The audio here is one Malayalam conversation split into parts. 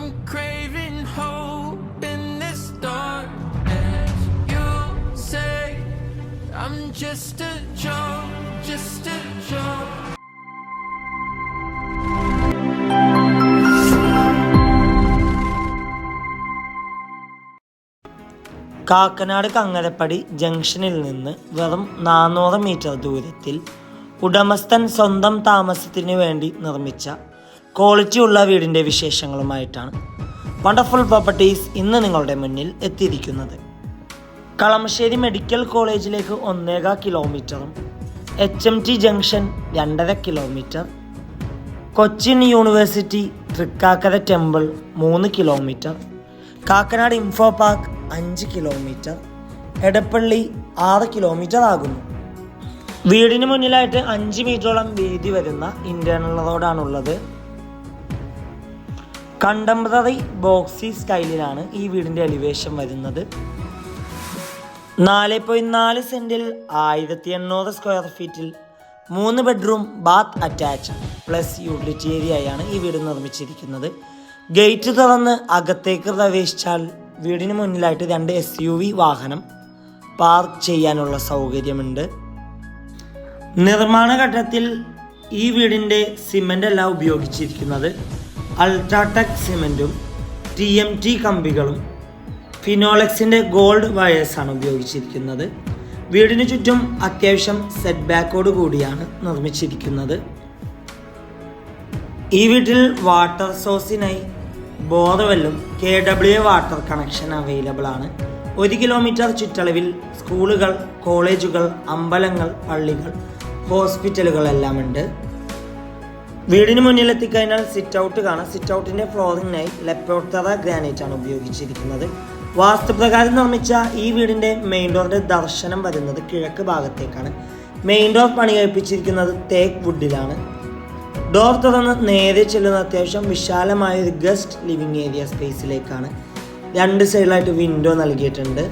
I'm craving hope in this dark darkness. You say I'm just a joke, just a joke. Kakkanad Kangarappady ജംഗ്ഷനിൽ നിന്ന് വെറും നാനൂറ് മീറ്റർ ദൂരത്തിൽ ഉടമസ്ഥൻ സ്വന്തം താമസത്തിനു വേണ്ടി നിർമ്മിച്ച ക്വാളിറ്റി ഉള്ള വീടിന്റെ വിശേഷങ്ങളുമായിട്ടാണ് വണ്ടർഫുൾ പ്രോപ്പർട്ടീസ് ഇന്ന് നിങ്ങളുടെ മുന്നിൽ എത്തിയിരിക്കുന്നത്. കളമശ്ശേരി മെഡിക്കൽ കോളേജിലേക്ക് ഒന്നേകാ കിലോമീറ്ററും എച്ച് എം ടി ജംഗ്ഷൻ രണ്ടര kilometre Cochin university Thrikkakara temple മൂന്ന് കിലോമീറ്റർ കാക്കനാട് ഇൻഫോ പാർക്ക് അഞ്ച് കിലോമീറ്റർ എടപ്പള്ളി ആറ് കിലോമീറ്റർ ആകുന്നു. വീടിന് മുന്നിലായിട്ട് അഞ്ച് മീറ്ററോളം വീതി വരുന്ന ഇന്റേണൽ റോഡാണുള്ളത് കണ്ടംപററി ബോക്സി സ്റ്റൈലിലാണ് ഈ വീടിന്റെ എലിവേഷൻ വരുന്നത്. നാല് പോയിന്റ് നാല് സെന്റിൽ ആയിരത്തി എണ്ണൂറ് സ്ക്വയർ ഫീറ്റിൽ മൂന്ന് bedroom bath attach plus utility ഏരിയയാണ് ഈ വീട് നിർമ്മിച്ചിരിക്കുന്നത്. ഗേറ്റ് തുറന്ന് അകത്തേക്ക് പ്രവേശിച്ചാൽ വീടിന് മുന്നിലായിട്ട് രണ്ട് എസ് യു വി വാഹനം പാർക്ക് ചെയ്യാനുള്ള സൗകര്യമുണ്ട്. നിർമ്മാണ ഘട്ടത്തിൽ ഈ വീടിന്റെ സിമന്റ് അല്ല ഉപയോഗിച്ചിരിക്കുന്നത്. അൾട്രാടെക് സിമെന്റും ടി എം ടി കമ്പികളും ഫിനോളക്സിന്റെ ഗോൾഡ് വയേഴ്സാണ് ഉപയോഗിച്ചിരിക്കുന്നത്. വീടിനു ചുറ്റും അത്യാവശ്യം സെറ്റ് ബാക്കോട് കൂടിയാണ് നിർമ്മിച്ചിരിക്കുന്നത്. ഈ വീട്ടിൽ വാട്ടർ സോഴ്സിനായി ബോധവെല്ലും K W water connection available ആണ്. ഒരു കിലോമീറ്റർ ചുറ്റളവിൽ സ്കൂളുകൾ കോളേജുകൾ അമ്പലങ്ങൾ പള്ളികൾ ഹോസ്പിറ്റലുകളെല്ലാം ഉണ്ട്. വീടിന് മുന്നിൽ എത്തിക്കഴിഞ്ഞാൽ സിറ്റ് ഔട്ട് കാണാം സിറ്റ് ഔട്ടിന്റെ ഫ്ലോറിങ്ങിനായി ലെപ്പോട്ടറ ഗ്രാനൈറ്റ് ആണ് ഉപയോഗിച്ചിരിക്കുന്നത്. വാസ്തുപ്രകാരം നിർമ്മിച്ച ഈ വീടിന്റെ മെയിൻ ഡോറിന്റെ ദർശനം വരുന്നത് കിഴക്ക് ഭാഗത്തേക്കാണ്. മെയിൻ ഡോർ പണി കഴിപ്പിച്ചിരിക്കുന്നത് തേക്ക് വുഡിലാണ് ഡോർ തുറന്ന് നേരെ ചെല്ലുന്ന അത്യാവശ്യം വിശാലമായ ഒരു ഗസ്റ്റ് ലിവിംഗ് ഏരിയ സ്പേസിലേക്കാണ് രണ്ട് സൈഡിലായിട്ട് വിൻഡോ നൽകിയിട്ടുണ്ട്.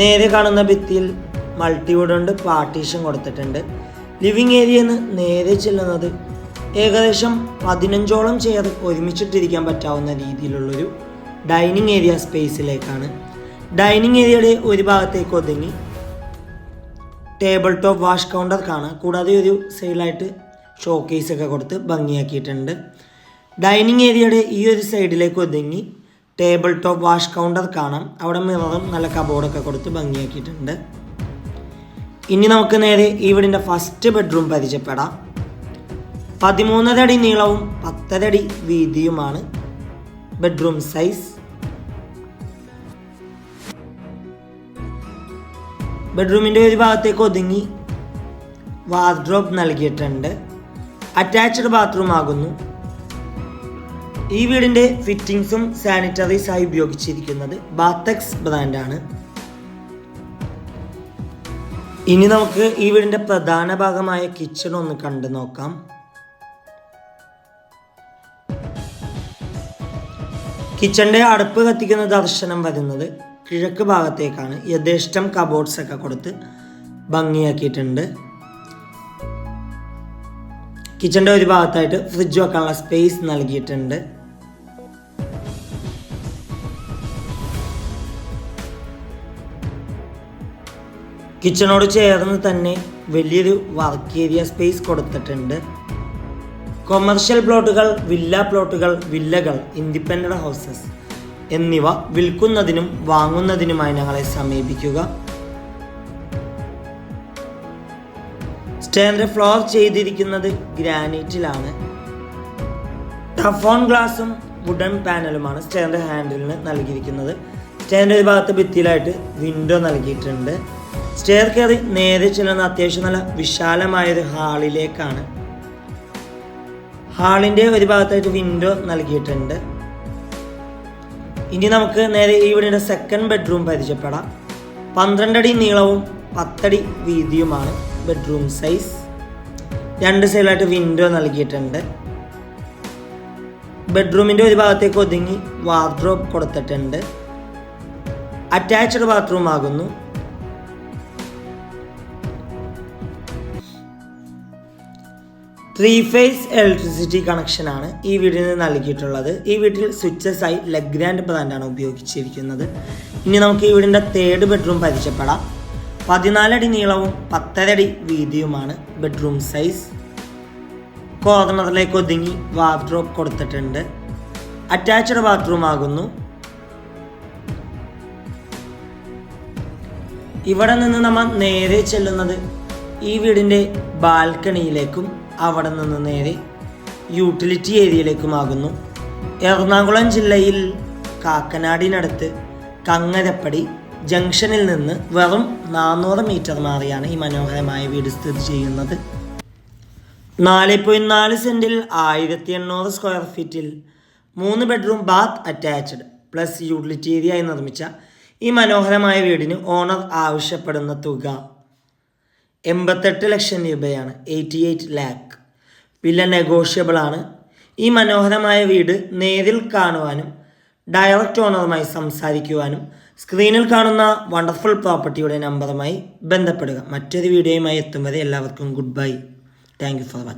നേരെ കാണുന്ന ഭിത്തിയിൽ മൾട്ടി കൊണ്ട് പാർട്ടീഷൻ കൊടുത്തിട്ടുണ്ട്. ലിവിംഗ് ഏരിയയിൽ നിന്ന് നേരെ ചെല്ലുന്നത് ഏകദേശം പതിനഞ്ചോളം ചെയർ ഒരുമിച്ചിട്ടിരിക്കാൻ പറ്റാവുന്ന രീതിയിലുള്ളൊരു ഡൈനിങ് ഏരിയ സ്പേസിലേക്കാണ്. ഡൈനിങ് ഏരിയയുടെ ഒരു ഭാഗത്തേക്ക് ഒതുങ്ങി ടേബിൾ ടോപ്പ് വാഷ് കൗണ്ടർ കാണാം. കൂടാതെ ഒരു സൈഡിലായിട്ട് ഷോക്കേസ് ഒക്കെ കൊടുത്ത് ഭംഗിയാക്കിയിട്ടുണ്ട്. ഡൈനിങ് ഏരിയയുടെ ഈ ഒരു സൈഡിലേക്ക് ഒതുങ്ങി ടേബിൾ ടോപ്പ് വാഷ് കൗണ്ടർ കാണാം. അവിടെ മിററും നല്ല കബോർഡൊക്കെ കൊടുത്ത് ഭംഗിയാക്കിയിട്ടുണ്ട്. ഇനി നമുക്ക് നേരെ ഈ വീടിന്റെ ഫസ്റ്റ് ബെഡ്റൂം പരിചയപ്പെടാം. പതിമൂന്നര അടി നീളവും പത്തര അടി വീതിയുമാണ് ബെഡ്റൂം സൈസ് ബെഡ്റൂമിന്റെ ഒരു ഭാഗത്തേക്ക് ഒതുങ്ങി വാർഡ്രോബ് നൽകിയിട്ടുണ്ട്. അറ്റാച്ച്ഡ് ബാത്റൂം ആകുന്നു. ഈ വീടിന്റെ ഫിറ്റിംഗ്സും സാനിറ്ററീസായി ഉപയോഗിച്ചിരിക്കുന്നത് ബാത്തക്സ് ബ്രാൻഡാണ് ഇനി നമുക്ക് ഈ വീടിന്റെ പ്രധാന ഭാഗമായ കിച്ചൺ ഒന്ന് കണ്ടു നോക്കാം. കിച്ചണിന്റെ അടുപ്പ് കത്തിക്കുന്ന ദർശനം വരുന്നത് കിഴക്ക് ഭാഗത്തേക്കാണ്. യഥേഷ്ടം കബോർഡ്സ് ഒക്കെ കൊടുത്ത് ഭംഗിയാക്കിയിട്ടുണ്ട്. കിച്ചണിന്റെ ഒരു ഭാഗത്തായിട്ട് ഫ്രിഡ്ജ് വെക്കാനുള്ള സ്പേസ് നൽകിയിട്ടുണ്ട്. കിച്ചണോട് ചേർന്ന് തന്നെ വലിയൊരു വർക്ക് ഏരിയ സ്പേസ് കൊടുത്തിട്ടുണ്ട്. കൊമേർഷ്യൽ പ്ലോട്ടുകൾ വില്ല പ്ലോട്ടുകൾ വില്ലകൾ ഇൻഡിപെൻഡന്റ് ഹൗസസ് എന്നിവ വിൽക്കുന്നതിനും വാങ്ങുന്നതിനുമായി ഞങ്ങളെ സമീപിക്കുക. സ്റ്റേൻഡ് ഫ്ലോർ ചെയ്തിരിക്കുന്നത് ഗ്രാനൈറ്റിലാണ് ടഫോൺ ഗ്ലാസും വുഡൻ പാനലുമാണ് സ്റ്റേൻഡ് ഹാൻഡിലിന് നൽകിയിരിക്കുന്നത്. സ്റ്റേൻഡ് ഭാഗത്ത് ഭിത്തിയിലായിട്ട് വിൻഡോ നൽകിയിട്ടുണ്ട്. സ്റ്റെയർ കയറി നേരെ ചെല്ലുന്ന അത്യാവശ്യം നല്ല വിശാലമായൊരു ഹാളിലേക്കാണ്. ഹാളിന്റെ ഒരു ഭാഗത്തായിട്ട് വിൻഡോ നൽകിയിട്ടുണ്ട്. ഇനി നമുക്ക് നേരെ ഈ ഇവിടെ സെക്കൻഡ് ബെഡ്റൂം പരിചയപ്പെടാം. പന്ത്രണ്ടടി നീളവും പത്തടി വീതിയുമാണ് ബെഡ്റൂം സൈസ് രണ്ട് സൈഡിലായിട്ട് വിൻഡോ നൽകിയിട്ടുണ്ട്. ബെഡ്റൂമിന്റെ ഒരു ഭാഗത്തേക്ക് ഒതുങ്ങി വാർഡ്രോബ് കൊടുത്തിട്ടുണ്ട്. അറ്റാച്ച്ഡ് ബാത്റൂം ആകുന്നു. ത്രീ ഫേസ് ഇലക്ട്രിസിറ്റി കണക്ഷനാണ് ഈ വീടിന് നൽകിയിട്ടുള്ളത്. ഈ വീട്ടിൽ സ്വിച്ചസ് ആയി ലെഗ്രാൻഡ് ബ്രാൻഡാണ് ഉപയോഗിച്ചിരിക്കുന്നത്. ഇനി നമുക്ക് ഈ വീടിന്റെ തേർഡ് ബെഡ്റൂം പരിചയപ്പെടാം. പതിനാലടി നീളവും പത്തരടി വീതിയുമാണ് ബെഡ്റൂം സൈസ് കോർണറിലേക്ക് ഒതുങ്ങി വാർഡ്രോബ് കൊടുത്തിട്ടുണ്ട്. അറ്റാച്ച്ഡ് ബാത്റൂം ആകുന്നു. ഇവിടെ നിന്ന് നമ്മൾ നേരെ ചെല്ലുന്നത് ഈ വീടിന്റെ ബാൽക്കണിയിലേക്കും അവിടെ നിന്ന് നേരെ യൂട്ടിലിറ്റി ഏരിയയിലേക്കുമാകുന്നു. എറണാകുളം ജില്ലയിൽ കാക്കനാടിനടുത്ത് കങ്ങരപ്പടി ജംഗ്ഷനിൽ നിന്ന് വെറും നാനൂറ് മീറ്റർ മാറിയാണ് ഈ മനോഹരമായ വീട് സ്ഥിതി ചെയ്യുന്നത്. നാല് പോയിന്റ് നാല് സെന്റിൽ ആയിരത്തി എണ്ണൂറ് സ്ക്വയർ ഫീറ്റിൽ മൂന്ന് bedroom bath attached plus utility area നിർമ്മിച്ച ഈ മനോഹരമായ വീടിന് ഓണർ ആവശ്യപ്പെടുന്ന തുക. എൺപത്തെട്ട് ലക്ഷം രൂപയാണ് എയ്റ്റി എയ്റ്റ് ലാക്ക്. വില നെഗോഷ്യബിൾ ആണ്. ഈ മനോഹരമായ വീട് നേരിൽ കാണുവാനും ഡയറക്റ്റ് ഓണറുമായി സംസാരിക്കുവാനും സ്ക്രീനിൽ കാണുന്ന വണ്ടർഫുൾ പ്രോപ്പർട്ടിയുടെ നമ്പറുമായി ബന്ധപ്പെടുക. മറ്റൊരു വീഡിയോയുമായി എത്തും വരെ എല്ലാവർക്കും good bye thank for watching